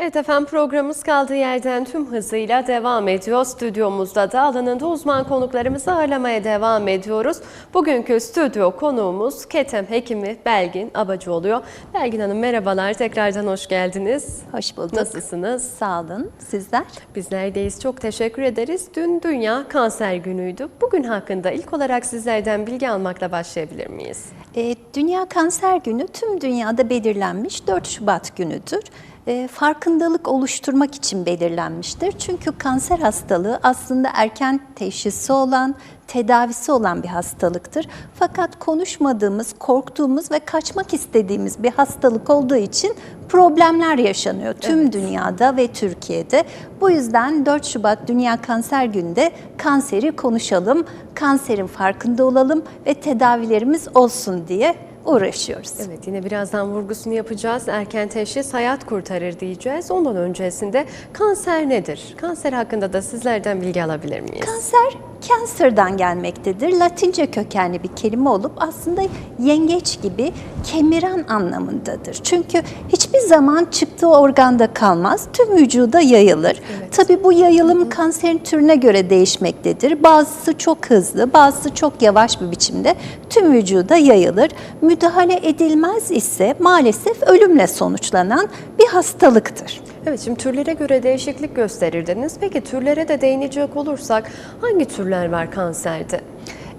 Evet efendim programımız kaldığı yerden tüm hızıyla devam ediyor. Stüdyomuzda da alanında uzman konuklarımızı ağırlamaya devam ediyoruz. Bugünkü stüdyo konuğumuz Ketem Hekimi Belgin Abacı oluyor. Belgin Hanım merhabalar, tekrardan hoş geldiniz. Hoş bulduk. Nasılsınız? Sağ olun. Sizler? Bizler deyiz, çok teşekkür ederiz. Dün Dünya Kanser Günü'ydü. Bugün hakkında ilk olarak sizlerden bilgi almakla başlayabilir miyiz? Ee, Dünya Kanser Günü tüm dünyada belirlenmiş 4 Şubat günüdür. Ee, farkındalık oluşturmak için belirlenmiştir. Çünkü kanser hastalığı aslında erken teşhisi olan, tedavisi olan bir hastalıktır. Fakat konuşmadığımız, korktuğumuz ve kaçmak istediğimiz bir hastalık olduğu için problemler yaşanıyor tüm dünyada ve Türkiye'de. Bu yüzden 4 Şubat Dünya Kanser Günü'nde kanseri konuşalım, kanserin farkında olalım ve tedavilerimiz olsun diye uğraşıyoruz. Evet yine birazdan vurgusunu yapacağız. Erken teşhis hayat kurtarır diyeceğiz. Ondan öncesinde kanser nedir? Kanser hakkında da sizlerden bilgi alabilir miyiz? Kanser cancer'dan gelmektedir. Latince kökenli bir kelime olup aslında yengeç gibi kemiren anlamındadır. Çünkü hiçbir zaman çıktığı organda kalmaz, tüm vücuda yayılır. Tabii bu yayılım kanserin türüne göre değişmektedir. Bazısı çok hızlı, bazısı çok yavaş bir biçimde tüm vücuda yayılır. Müdahale edilmez ise maalesef ölümle sonuçlanan bir hastalıktır. Evet şimdi türlere göre değişiklik gösterir dediniz. Peki türlere de değinecek olursak hangi türler var kanserde?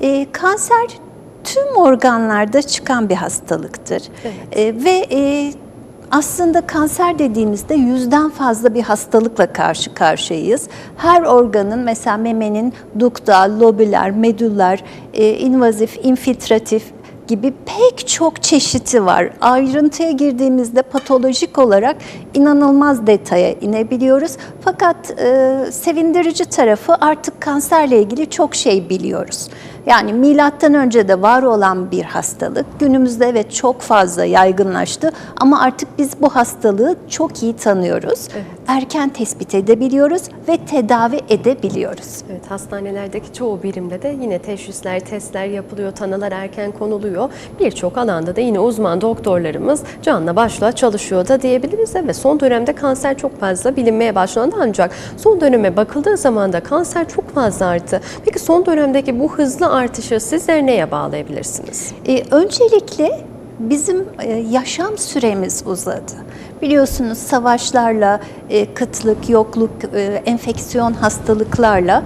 Ee, kanser tüm organlarda çıkan bir hastalıktır. Evet. Ee, ve e, aslında kanser dediğimizde yüzden fazla bir hastalıkla karşı karşıyayız. Her organın mesela memenin duktal, lobüler, medüller, e, invazif, infiltratif gibi pek çok çeşidi var. Ayrıntıya girdiğimizde patolojik olarak inanılmaz detaya inebiliyoruz. Fakat e, sevindirici tarafı artık kanserle ilgili çok şey biliyoruz. Yani milattan önce de var olan bir hastalık. Günümüzde evet çok fazla yaygınlaştı ama artık biz bu hastalığı çok iyi tanıyoruz. Evet. Erken tespit edebiliyoruz ve tedavi edebiliyoruz. Evet hastanelerdeki çoğu birimde de yine teşhisler, testler yapılıyor, tanılar erken konuluyor. Birçok alanda da yine uzman doktorlarımız canla başla çalışıyor da diyebiliriz. Ve son dönemde kanser çok fazla bilinmeye başlandı ancak son döneme bakıldığı zaman da kanser çok fazla arttı. Peki son dönemdeki bu hızlı artışı sizler neye bağlayabilirsiniz? Ee, öncelikle bizim e, yaşam süremiz uzadı. Biliyorsunuz savaşlarla, e, kıtlık, yokluk, e, enfeksiyon hastalıklarla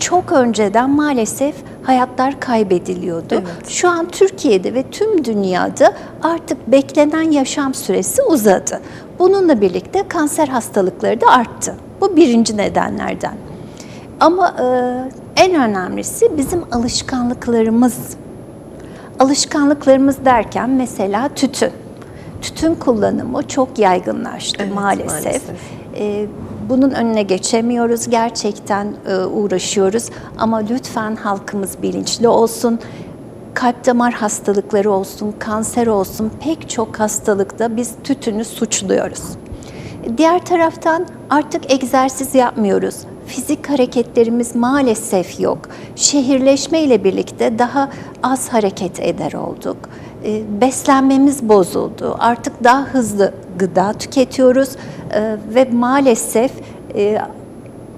çok önceden maalesef hayatlar kaybediliyordu. Evet. Şu an Türkiye'de ve tüm dünyada artık beklenen yaşam süresi uzadı. Bununla birlikte kanser hastalıkları da arttı. Bu birinci nedenlerden. Ama e, en önemlisi bizim alışkanlıklarımız. Alışkanlıklarımız derken mesela tütün. Tütün kullanımı çok yaygınlaştı Evet, maalesef. maalesef. E, bunun önüne geçemiyoruz. Gerçekten e, uğraşıyoruz. Ama lütfen halkımız bilinçli olsun. Kalp damar hastalıkları olsun, kanser olsun pek çok hastalıkta biz tütünü suçluyoruz. Diğer taraftan artık egzersiz yapmıyoruz. Fizik hareketlerimiz maalesef yok. Şehirleşme ile birlikte daha az hareket eder olduk. E, Beslenmemiz bozuldu. Artık daha hızlı gıda tüketiyoruz E, ve maalesef e,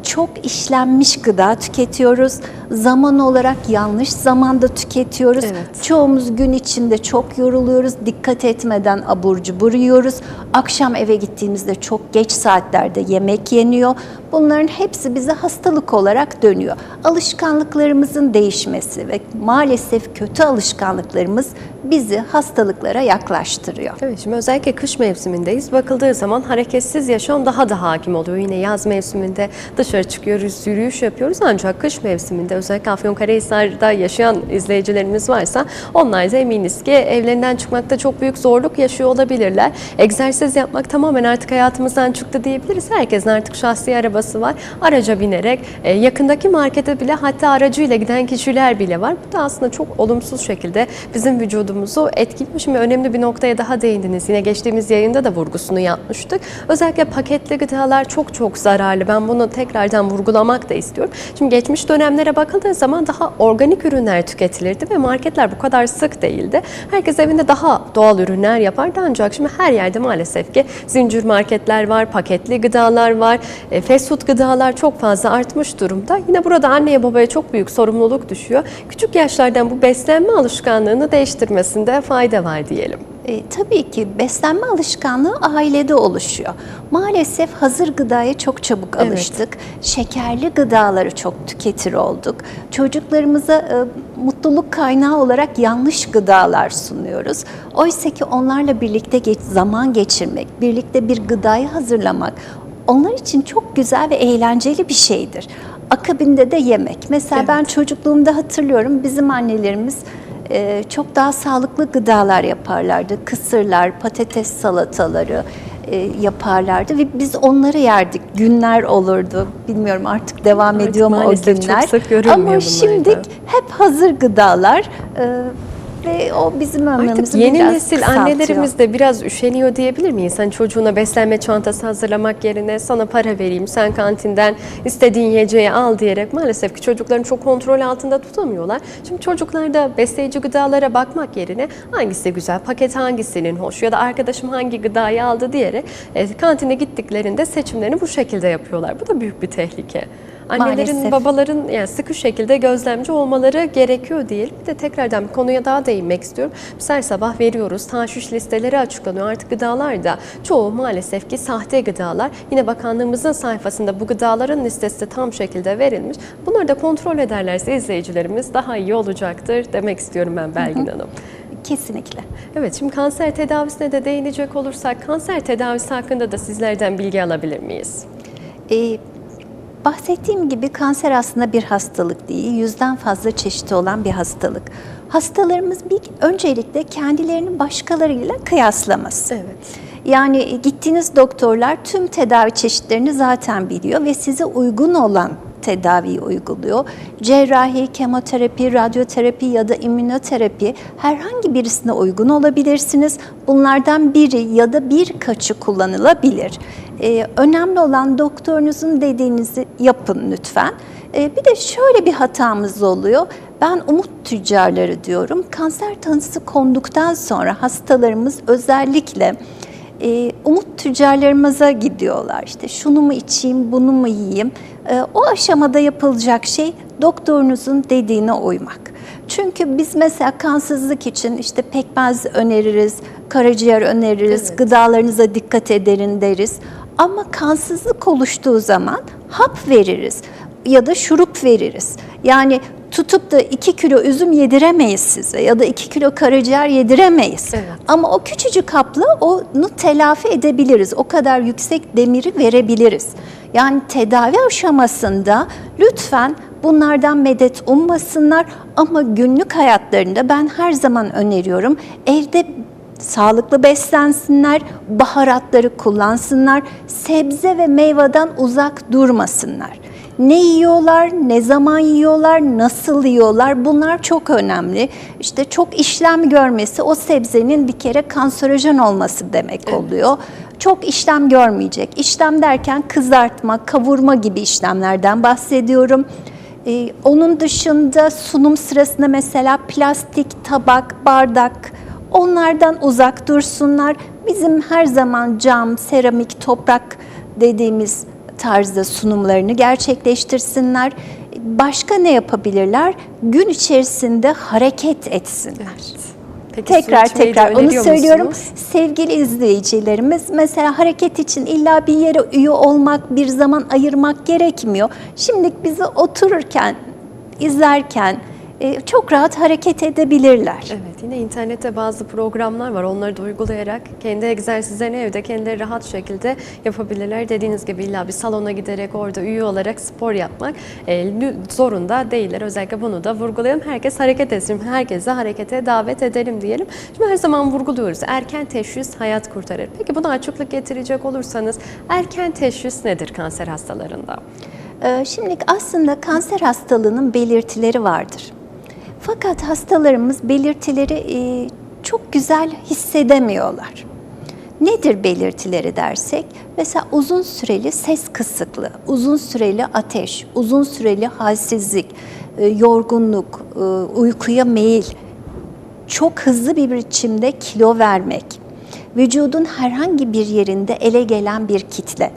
çok işlenmiş gıda tüketiyoruz. Zaman olarak yanlış zamanda tüketiyoruz. Evet. Çoğumuz gün içinde çok yoruluyoruz. Dikkat etmeden abur cubur yiyoruz. Akşam eve gittiğimizde çok geç saatlerde yemek yeniyor. Bunların hepsi bize hastalık olarak dönüyor. Alışkanlıklarımızın değişmesi ve maalesef kötü alışkanlıklarımız bizi hastalıklara yaklaştırıyor. Evet şimdi özellikle kış mevsimindeyiz. Bakıldığı zaman hareketsiz yaşam daha da hakim oluyor. Yine yaz mevsiminde dışarı çıkıyoruz, yürüyüş yapıyoruz. Ancak kış mevsiminde özellikle Afyonkarahisar'da yaşayan izleyicilerimiz varsa onlar da eminiz ki evlerinden çıkmakta çok büyük zorluk yaşıyor olabilirler. Egzersiz yapmak tamamen artık hayatımızdan çıktı diyebiliriz. Herkesin artık şahsi arabası var. Araca binerek e, yakındaki markete bile hatta aracıyla giden kişiler bile var. Bu da aslında çok olumsuz şekilde bizim vücudumuzu etkiliyor. Şimdi önemli bir noktaya daha değindiniz. Yine geçtiğimiz yayında da vurgusunu yapmıştık. Özellikle paketli gıdalar çok çok zararlı. Ben bunu tekrardan vurgulamak da istiyorum. Şimdi geçmiş dönemlere bakıldığı zaman daha organik ürünler tüketilirdi ve marketler bu kadar sık değildi. Herkes evinde daha doğal ürünler yapardı ancak şimdi her yerde maalesef ki zincir marketler var, paketli gıdalar var, e, fast food gıdalar çok fazla artmış durumda. Yine burada anneye babaya çok büyük sorumluluk düşüyor. Küçük yaşlardan bu beslenme alışkanlığını değiştirmesinde fayda var diyelim. E, tabii ki beslenme alışkanlığı ailede oluşuyor. Maalesef hazır gıdaya çok çabuk Evet. alıştık. Şekerli gıdaları çok tüketir olduk. Çocuklarımıza e, mutluluk kaynağı olarak yanlış gıdalar sunuyoruz. Oysa ki onlarla birlikte geç, zaman geçirmek, birlikte bir gıdayı hazırlamak onlar için çok güzel ve eğlenceli bir şeydir. Akabinde de yemek. Mesela ben çocukluğumda hatırlıyorum bizim annelerimiz e, çok daha sağlıklı gıdalar yaparlardı. Kısırlar, patates salataları e, yaparlardı ve biz onları yerdik. Günler olurdu. Bilmiyorum artık devam Artık ediyor mu o maalesef çok günler. sık Ama da. şimdi hep hazır gıdalar e, ve o bizim ömrümüzü Artık yeni biraz nesil kısaltıyor. annelerimiz de biraz üşeniyor diyebilir miyiz? Hani çocuğuna beslenme çantası hazırlamak yerine sana para vereyim, sen kantinden istediğin yiyeceği al diyerek maalesef ki çocukların çok kontrol altında tutamıyorlar. Şimdi çocuklar da besleyici gıdalara bakmak yerine hangisi güzel, paket hangisinin hoş ya da arkadaşım hangi gıdayı aldı diyerek e, kantine gittiklerinde seçimlerini bu şekilde yapıyorlar. Bu da büyük bir tehlike. Annelerin, Maalesef. babaların yani sıkı şekilde gözlemci olmaları gerekiyor diyelim. Bir de tekrardan bir konuya daha değinmek istiyorum. Biz her sabah veriyoruz. Taşüş listeleri açıklanıyor. Artık gıdalar da çoğu maalesef ki sahte gıdalar. Yine bakanlığımızın sayfasında bu gıdaların listesi de tam şekilde verilmiş. Bunları da kontrol ederlerse izleyicilerimiz daha iyi olacaktır demek istiyorum ben Belgin Hanım. Kesinlikle. Evet şimdi kanser tedavisine de değinecek olursak kanser tedavisi hakkında da sizlerden bilgi alabilir miyiz? Ee, bahsettiğim gibi kanser aslında bir hastalık değil, yüzden fazla çeşidi olan bir hastalık. Hastalarımız bir öncelikle kendilerini başkalarıyla kıyaslaması. Evet. Yani gittiğiniz doktorlar tüm tedavi çeşitlerini zaten biliyor ve size uygun olan tedaviyi uyguluyor. Cerrahi, kemoterapi, radyoterapi ya da immünoterapi herhangi birisine uygun olabilirsiniz. Bunlardan biri ya da birkaçı kullanılabilir. Ee, önemli olan doktorunuzun dediğinizi yapın lütfen. Ee, bir de şöyle bir hatamız oluyor. Ben umut tüccarları diyorum. Kanser tanısı konduktan sonra hastalarımız özellikle e, umut tüccarlarımıza gidiyorlar. İşte şunu mu içeyim, bunu mu yiyeyim? E, o aşamada yapılacak şey doktorunuzun dediğine uymak. Çünkü biz mesela kansızlık için işte pekmez öneririz, karaciğer öneririz, Evet. gıdalarınıza dikkat ederin deriz. Ama kansızlık oluştuğu zaman hap veririz ya da şurup veririz. Yani tutup da 2 kilo üzüm yediremeyiz size ya da 2 kilo karaciğer yediremeyiz. Evet. Ama o küçücük hapla onu telafi edebiliriz. O kadar yüksek demiri verebiliriz. Yani tedavi aşamasında lütfen bunlardan medet ummasınlar ama günlük hayatlarında ben her zaman öneriyorum evde sağlıklı beslensinler, baharatları kullansınlar, sebze ve meyveden uzak durmasınlar. Ne yiyorlar, ne zaman yiyorlar, nasıl yiyorlar bunlar çok önemli. İşte çok işlem görmesi o sebzenin bir kere kanserojen olması demek oluyor. Çok işlem görmeyecek. İşlem derken kızartma, kavurma gibi işlemlerden bahsediyorum. Ee, onun dışında sunum sırasında mesela plastik tabak, bardak onlardan uzak dursunlar. Bizim her zaman cam, seramik, toprak dediğimiz tarzda sunumlarını gerçekleştirsinler. Başka ne yapabilirler? Gün içerisinde hareket etsinler. Peki Tekrar tekrar onu söylüyorum. musunuz? Sevgili izleyicilerimiz mesela hareket için illa bir yere üye olmak, bir zaman ayırmak gerekmiyor. Şimdi bizi otururken, izlerken e, çok rahat hareket edebilirler. Evet yine internette bazı programlar var. Onları da uygulayarak kendi egzersizlerini evde kendileri rahat şekilde yapabilirler. Dediğiniz gibi illa bir salona giderek orada üye olarak spor yapmak e, zorunda değiller. Özellikle bunu da vurgulayalım. Herkes hareket etsin. Herkese harekete davet edelim diyelim. Şimdi her zaman vurguluyoruz. Erken teşhis hayat kurtarır. Peki buna açıklık getirecek olursanız erken teşhis nedir kanser hastalarında? Ee, Şimdi aslında kanser hastalığının belirtileri vardır. Fakat hastalarımız belirtileri e, çok güzel hissedemiyorlar. Nedir belirtileri dersek? Mesela uzun süreli ses kısıklığı, uzun süreli ateş, uzun süreli halsizlik, e, yorgunluk, e, uykuya meyil, çok hızlı bir biçimde kilo vermek, vücudun herhangi bir yerinde ele gelen bir kitle,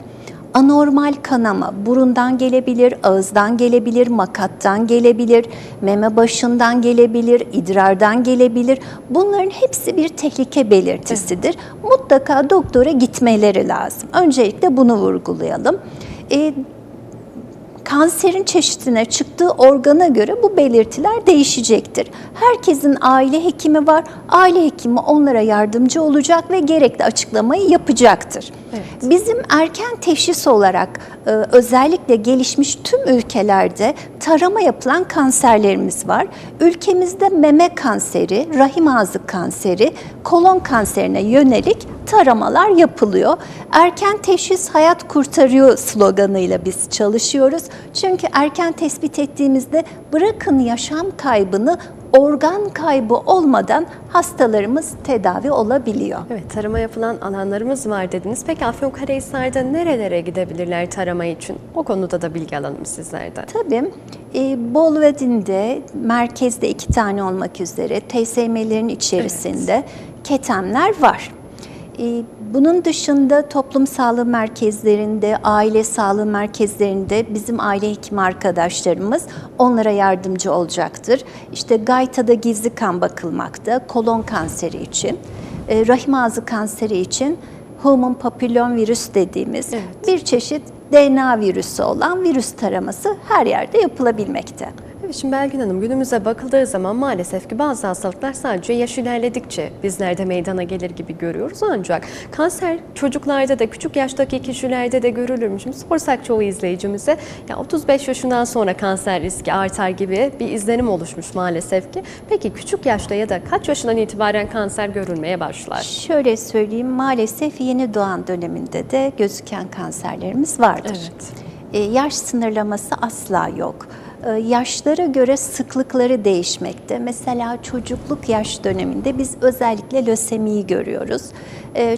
anormal kanama burundan gelebilir, ağızdan gelebilir, makattan gelebilir, meme başından gelebilir, idrardan gelebilir. Bunların hepsi bir tehlike belirtisidir. Mutlaka doktora gitmeleri lazım. Öncelikle bunu vurgulayalım. E, kanserin çeşidine çıktığı organa göre bu belirtiler değişecektir. Herkesin aile hekimi var. Aile hekimi onlara yardımcı olacak ve gerekli açıklamayı yapacaktır. Evet. Bizim erken teşhis olarak e, özellikle gelişmiş tüm ülkelerde tarama yapılan kanserlerimiz var. Ülkemizde meme kanseri, rahim ağzı kanseri, kolon kanserine yönelik taramalar yapılıyor. Erken teşhis hayat kurtarıyor sloganıyla biz çalışıyoruz. Çünkü erken tespit ettiğimizde bırakın yaşam kaybını organ kaybı olmadan hastalarımız tedavi olabiliyor. Evet, tarama yapılan alanlarımız var dediniz. Peki Afyonkarahisar'da nerelere gidebilirler tarama için? O konuda da bilgi alalım sizlerden. Tabii. E, Bolvedin'de, merkezde iki tane olmak üzere TSM'lerin içerisinde ketemler var. E, bunun dışında toplum sağlığı merkezlerinde, aile sağlığı merkezlerinde bizim aile hekimi arkadaşlarımız onlara yardımcı olacaktır. İşte Gayta'da gizli kan bakılmakta, kolon kanseri için, e, rahim ağzı kanseri için human papillon virüs dediğimiz Evet. bir çeşit DNA virüsü olan virüs taraması her yerde yapılabilmekte. Şimdi Belgin Hanım günümüze bakıldığı zaman maalesef ki bazı hastalıklar sadece yaş ilerledikçe bizlerde meydana gelir gibi görüyoruz. Ancak kanser çocuklarda da küçük yaştaki kişilerde de görülürmüş. Şimdi sorsak çoğu izleyicimize ya 35 yaşından sonra kanser riski artar gibi bir izlenim oluşmuş maalesef ki. Peki küçük yaşta ya da kaç yaşından itibaren kanser görülmeye başlar? Şöyle söyleyeyim maalesef yeni doğan döneminde de gözüken kanserlerimiz vardır. Evet. E, yaş sınırlaması asla yok. E, yaşlara göre sıklıkları değişmekte. Mesela çocukluk yaş döneminde biz özellikle lösemiyi görüyoruz. E,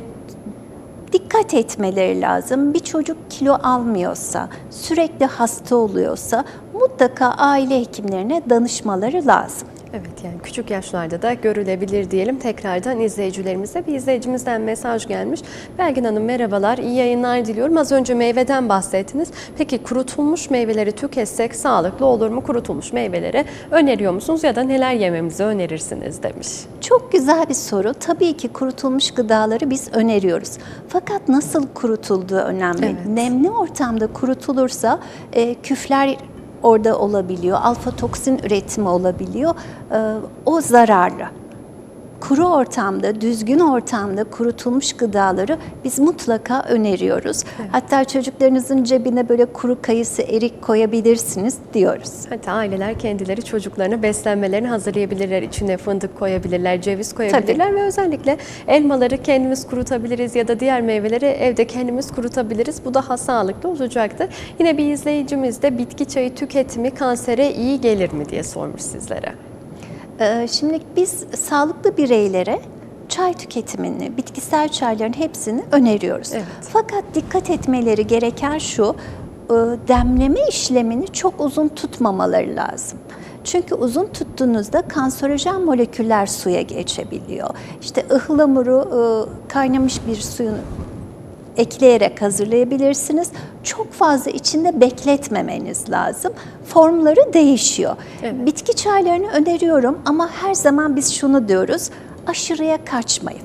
dikkat etmeleri lazım. Bir çocuk kilo almıyorsa, sürekli hasta oluyorsa mutlaka aile hekimlerine danışmaları lazım. Evet yani küçük yaşlarda da görülebilir diyelim. Tekrardan izleyicilerimize bir izleyicimizden mesaj gelmiş. Belgin Hanım merhabalar, iyi yayınlar diliyorum. Az önce meyveden bahsettiniz. Peki kurutulmuş meyveleri tüketsek sağlıklı olur mu? Kurutulmuş meyveleri öneriyor musunuz ya da neler yememizi önerirsiniz demiş. Çok güzel bir soru. Tabii ki kurutulmuş gıdaları biz öneriyoruz. Fakat nasıl kurutulduğu önemli. Evet. Nemli ortamda kurutulursa e, küfler orada olabiliyor, alfa toksin üretimi olabiliyor. E, o zararlı. Kuru ortamda, düzgün ortamda kurutulmuş gıdaları biz mutlaka öneriyoruz. Hatta çocuklarınızın cebine böyle kuru kayısı, erik koyabilirsiniz diyoruz. Hatta aileler kendileri çocuklarını beslenmelerini hazırlayabilirler. İçine fındık koyabilirler, ceviz koyabilirler ve özellikle elmaları kendimiz kurutabiliriz ya da diğer meyveleri evde kendimiz kurutabiliriz. Bu daha sağlıklı olacaktır. Yine bir izleyicimiz de bitki çayı tüketimi kansere iyi gelir mi diye sormuş sizlere. Ee, Şimdi biz sağlıklı bireylere çay tüketimini, bitkisel çayların hepsini öneriyoruz. Evet. Fakat dikkat etmeleri gereken şu, e, demleme işlemini çok uzun tutmamaları lazım. Çünkü uzun tuttuğunuzda kanserojen moleküller suya geçebiliyor. İşte ıhlamuru e, kaynamış bir suyun ekleyerek hazırlayabilirsiniz. Çok fazla içinde bekletmemeniz lazım. Formları değişiyor. Evet. Bitki çaylarını öneriyorum ama her zaman biz şunu diyoruz. Aşırıya kaçmayın.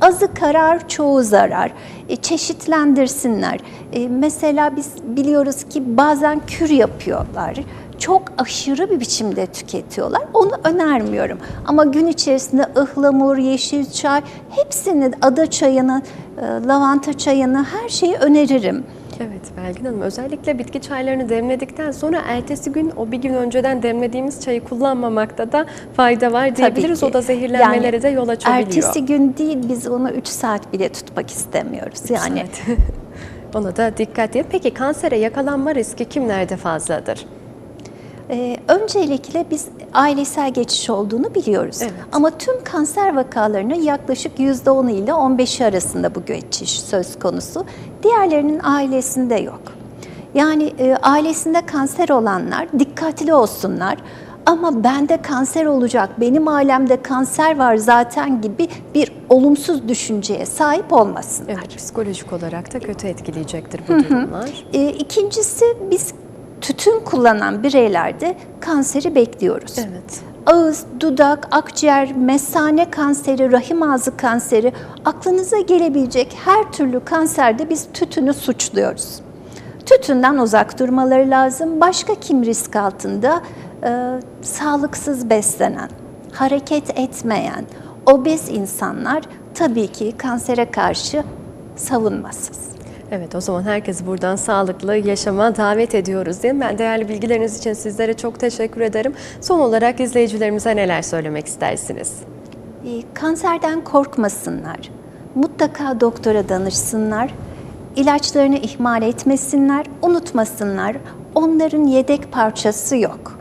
Azı karar, çoğu zarar. E, çeşitlendirsinler. E, mesela biz biliyoruz ki bazen kür yapıyorlar. Çok aşırı bir biçimde tüketiyorlar. Onu önermiyorum. Ama gün içerisinde ıhlamur, yeşil çay, hepsini ada çayını, e, lavanta çayını her şeyi öneririm. Evet Belgin Hanım özellikle bitki çaylarını demledikten sonra ertesi gün o bir gün önceden demlediğimiz çayı kullanmamakta da fayda var diyebiliriz. O da zehirlenmelere Yani de yol açabiliyor. Ertesi gün değil biz onu 3 saat bile tutmak istemiyoruz. Yani saat. Ona da dikkat edin. Peki kansere yakalanma riski kimlerde fazladır? Ee, öncelikle biz ailesel geçiş olduğunu biliyoruz. Evet. Ama tüm kanser vakalarının yaklaşık %10 ile 15'i arasında bu geçiş söz konusu. Diğerlerinin ailesinde yok. Yani e, ailesinde kanser olanlar dikkatli olsunlar. Ama bende kanser olacak, benim ailemde kanser var zaten gibi bir olumsuz düşünceye sahip olmasınlar. Evet, psikolojik olarak da kötü etkileyecektir bu durumlar. E, ikincisi biz tütün kullanan bireylerde kanseri bekliyoruz. Evet. Ağız, dudak, akciğer, mesane kanseri, rahim ağzı kanseri, aklınıza gelebilecek her türlü kanserde biz tütünü suçluyoruz. Tütünden uzak durmaları lazım. Başka kim risk altında? Ee, sağlıksız beslenen, hareket etmeyen, obez insanlar tabii ki kansere karşı savunmasız. Evet o zaman herkes buradan sağlıklı yaşama davet ediyoruz değil mi? Ben değerli bilgileriniz için sizlere çok teşekkür ederim. Son olarak izleyicilerimize neler söylemek istersiniz? E, Kanserden korkmasınlar. Mutlaka doktora danışsınlar. İlaçlarını ihmal etmesinler, unutmasınlar. Onların yedek parçası yok.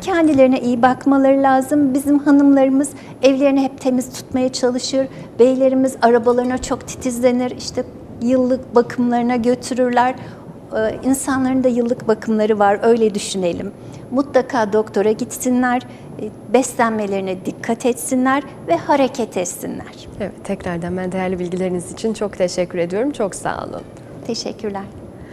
Kendilerine iyi bakmaları lazım. Bizim hanımlarımız evlerini hep temiz tutmaya çalışır. Beylerimiz arabalarına çok titizlenir. İşte yıllık bakımlarına götürürler. Ee, İnsanların da yıllık bakımları var, öyle düşünelim. Mutlaka doktora gitsinler, e, beslenmelerine dikkat etsinler ve hareket etsinler. Evet tekrardan ben değerli bilgileriniz için çok teşekkür ediyorum. Çok sağ olun. Teşekkürler.